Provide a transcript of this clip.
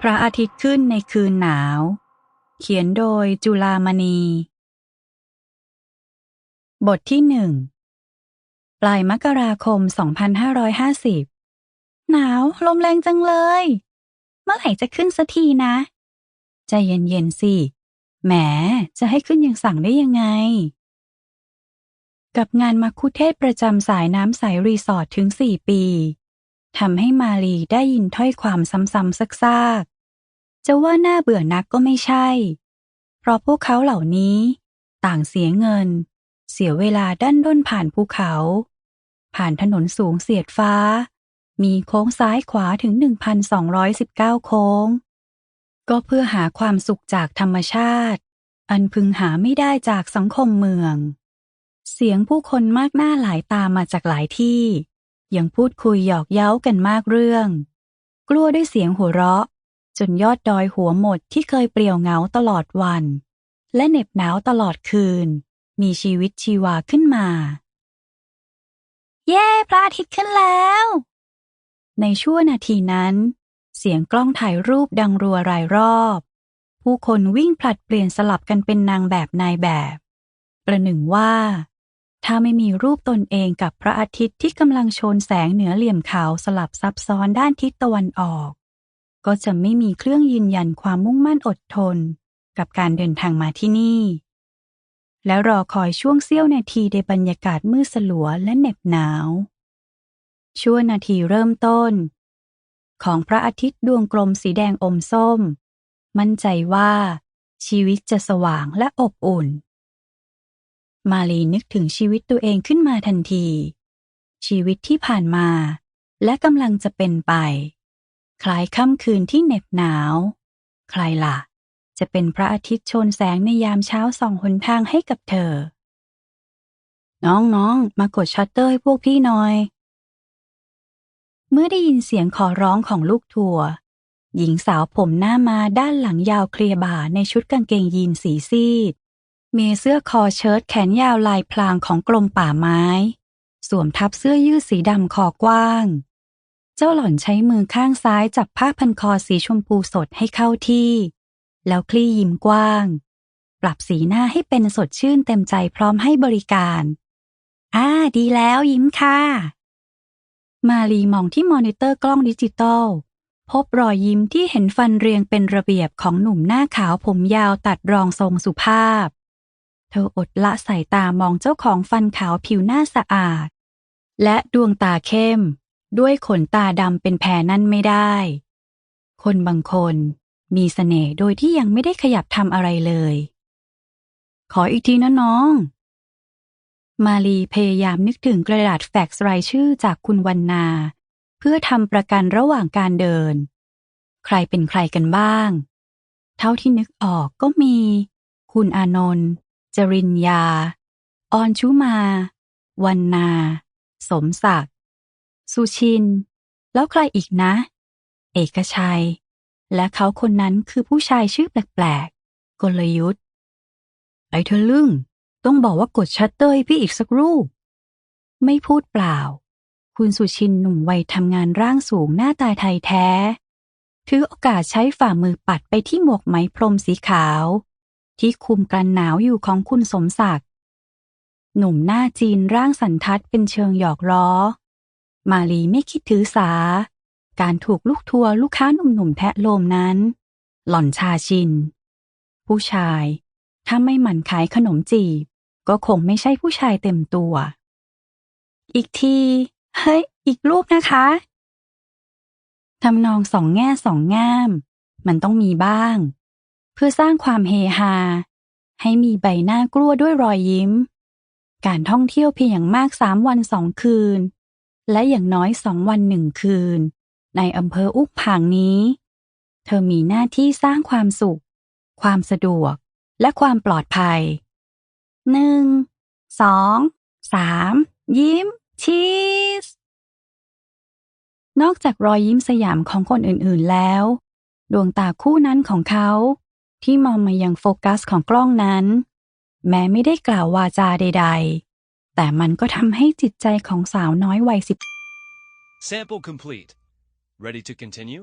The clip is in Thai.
พระอาทิตย์ขึ้นในคืนหนาว เขียนโดยจุลามณี บทที่หนึ่งปลายมกราคม 2550 หนาวลมแรงจังเลย เมื่อไหร่จะขึ้นสักทีนะใจเย็นๆสิแหมจะให้ขึ้นยังสั่งได้ยังไง กับงานมัคุเทศประจำสายน้ำใสรีสอร์ทถึงสี่ปีทำให้มาลีได้ยินถ้อยความซ้ำๆซักๆ จะว่าน่าเบื่อนักก็ไม่ใช่ เพราะพวกเขาเหล่านี้ ต่างเสียเงิน เสียเวลาดันด้นผ่านภูเขา ผ่านถนนสูงเสียดฟ้า มีโค้งซ้ายขวาถึง 1,219 โค้ง ก็เพื่อหาความสุขจากธรรมชาติ อันพึงหาไม่ได้จากสังคมเมือง เสียงผู้คนมากหน้าหลายตามาจากหลายที่ ยังพูดคุยหยอกเย้ากันมากเรื่อง กลัวด้วยเสียงหัวเราะ จนยอดดอยหัวหมดที่เคยเปลี่ยวเหงาตลอดวัน และเหน็บหนาวตลอดคืน มีชีวิตชีวาขึ้นมา เย้พระอาทิตย์ขึ้นแล้ว ในชั่วนาทีนั้น เสียงกล้องถ่ายรูปดังรัวรายรอบ ผู้คนวิ่งผลัดเปลี่ยนสลับกันเป็นนางแบบนายแบบ ประหนึ่งว่า ถ้าไม่มีรูปตนเองกับพระอาทิตย์ที่กำลังโชนแสงเหนือเหลี่ยมขาวสลับซับซ้อนด้านทิศตะวันออก ก็จะไม่มีเครื่องยืนยันความมุ่งมั่นอดทน กับการเดินทางมาที่นี่ แล้วรอคอยช่วงเสี้ยวนาทีในบรรยากาศมืดสลัวและเหน็บหนาว ชั่วนาทีเริ่มต้น ของพระอาทิตย์ดวงกลมสีแดงอมส้ม มั่นใจว่าชีวิตจะสว่างและอบอุ่น มาลีนึกถึงชีวิตตัวเองขึ้นมาทันที ชีวิตที่ผ่านมา และกำลังจะเป็นไป คล้ายค่ำคืนที่เหน็บหนาว ใครล่ะ จะเป็นพระอาทิตย์โชนแสงในยามเช้าส่องหนทางให้กับเธอ น้องๆ มากดชัตเตอร์ให้พวกพี่หน่อย เมื่อได้ยินเสียงขอร้องของลูกทัวร์หญิงสาวผมหน้ามาด้านหลังยาวเคลียบ่าในชุดกางเกงยีนสีซีด มีเสื้อคอเชิ้ตแขนยาวลายพลางของกรมป่าไม้ สวมทับเสื้อยืดสีดำคอกว้าง เจ้าหล่อนใช้มือข้างซ้ายจับผ้าพันคอสีชมพูสดให้เข้าที่ แล้วคลี่ยิ้มกว้าง ปรับสีหน้าให้เป็นสดชื่นเต็มใจพร้อมให้บริการอ่าดีแล้วยิ้มค่ะ มาลีมองที่มอนิเตอร์กล้องดิจิตอลพบรอยยิ้มที่เห็นฟันเรียงเป็นระเบียบของหนุ่มหน้าขาวผมยาวตัดรองทรงสุภาพ เธออดละสายตามองเจ้าของฟันขาวผิวหน้าสะอาด และดวงตาเข้ม ด้วยขนตาดำเป็นแพรนั่นไม่ได้ คนบางคนมีเสน่ห์โดยที่ยังไม่ได้ขยับทำอะไรเลย ขออีกทีนะน้อง มาลีพยายามนึกถึงกระดาษแฟกซ์รายชื่อจากคุณวันนา เพื่อทำประกันระหว่างการเดิน ใครเป็นใครกันบ้าง เท่าที่นึกออกก็มี คุณอานนท์ จริญญา ออนชุมา วันนา สมศักดิ์ สุชิน แล้วใครอีกนะ เอกชัย และเขาคนนั้นคือผู้ชายชื่อแปลกๆ กลยุทธ์ไอ้เธอลึ่ง ต้องบอกว่ากดชัตเตอร์ให้พี่อีกสักรูป ไม่พูดเปล่า คุณสุชินหนุ่มวัยทำงานร่างสูงหน้าตาไทยแท้ ถือโอกาสใช้ฝ่ามือปัดไปที่หมวกไหมพรมสีขาว ที่คุมกันหนาวอยู่ของคุณสมศักดิ์ หนุ่มหน้าจีนร่างสันทัดเป็นเชิงหยอกล้อ มาลีไม่คิดถือสา การถูกลูกทัวร์ลูกค้าหนุ่มๆแทะโลมนั้น หล่อนชาชิน ผู้ชาย ถ้าไม่หมั่นขายขนมจีบ ก็คงไม่ใช่ผู้ชายเต็มตัว อีกที เฮ้ย อีกรูปนะคะทำนองสองแง่สองง่าม มันต้องมีบ้าง พื่อสร้างความเฮฮา ให้มีใบหน้ากลัวด้วยรอยยิ้ม การท่องเที่ยวเพียงอย่างมากสามวันสองคืน และอย่างน้อยสองวันหนึ่งคืน ในอำเภออุกผางนี้ เธอมีหน้าที่สร้างความสุข ความสะดวก และความปลอดภัยหนึ่งสองสามยิ้ม ชีส นอกจากรอยยิ้มสยามของคนอื่นๆแล้ว ดวงตาคู่นั้นของเขา ที่มองมายังโฟกัสของกล้องนั้น แม้ไม่ได้กล่าววาจาใด ๆ แต่มันก็ทำให้จิตใจของสาวน้อยวัยสิบ Sample complete. Ready to continue?